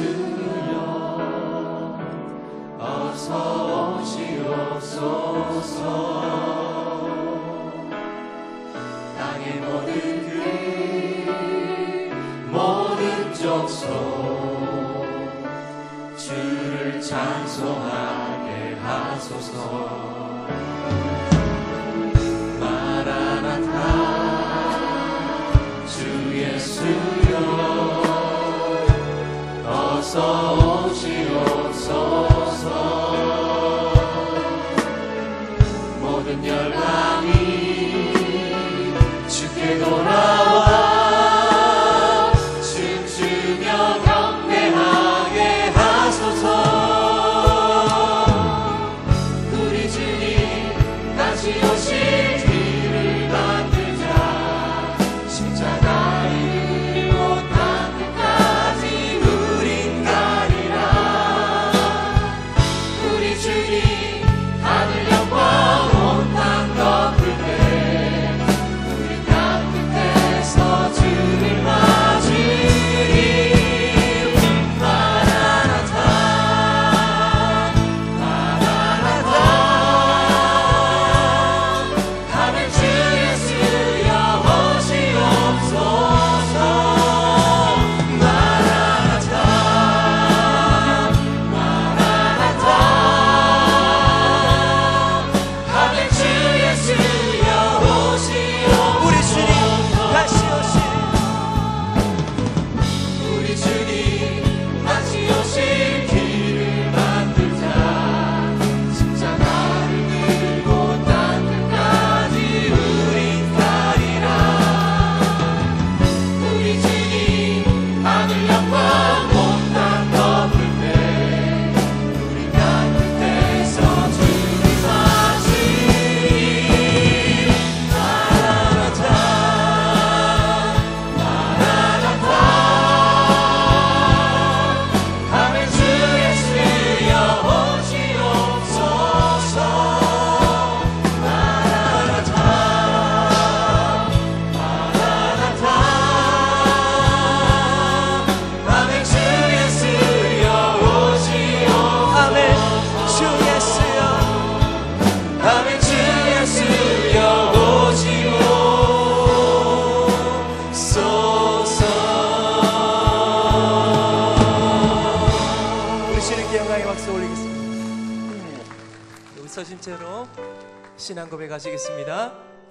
예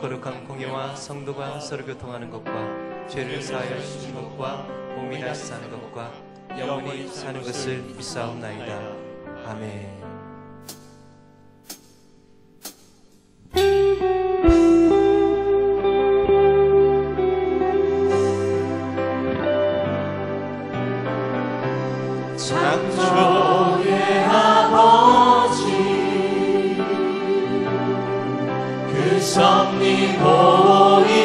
거룩한 공예와 성도가 서로 교통하는 것과 죄를 사하여 주신 것과 몸이 다시 사는 것과 영원히 사는 것을 믿사옵나이다. 아멘 그 섭리 보이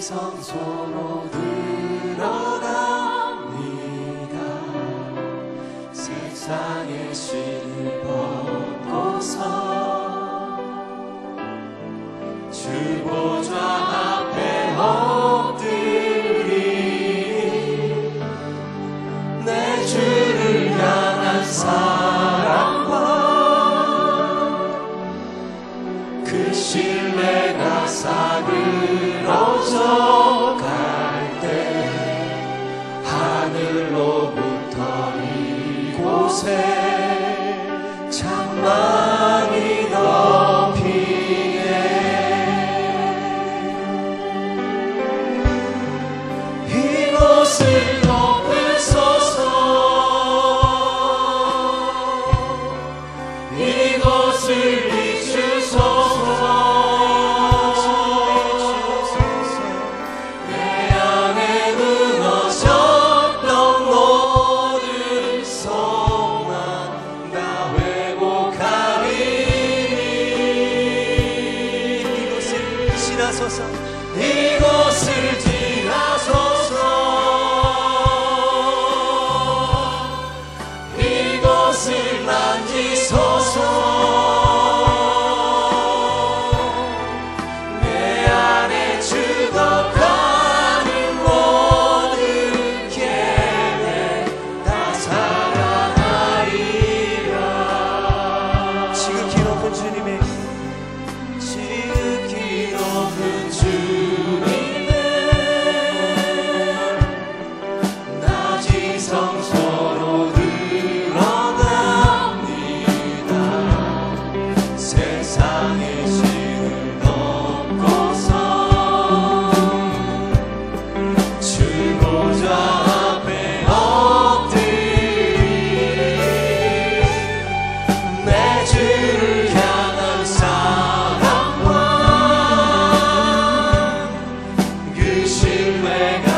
성소로 들어갑니다. 세상의 신을 벗고서 주보 그 신뢰가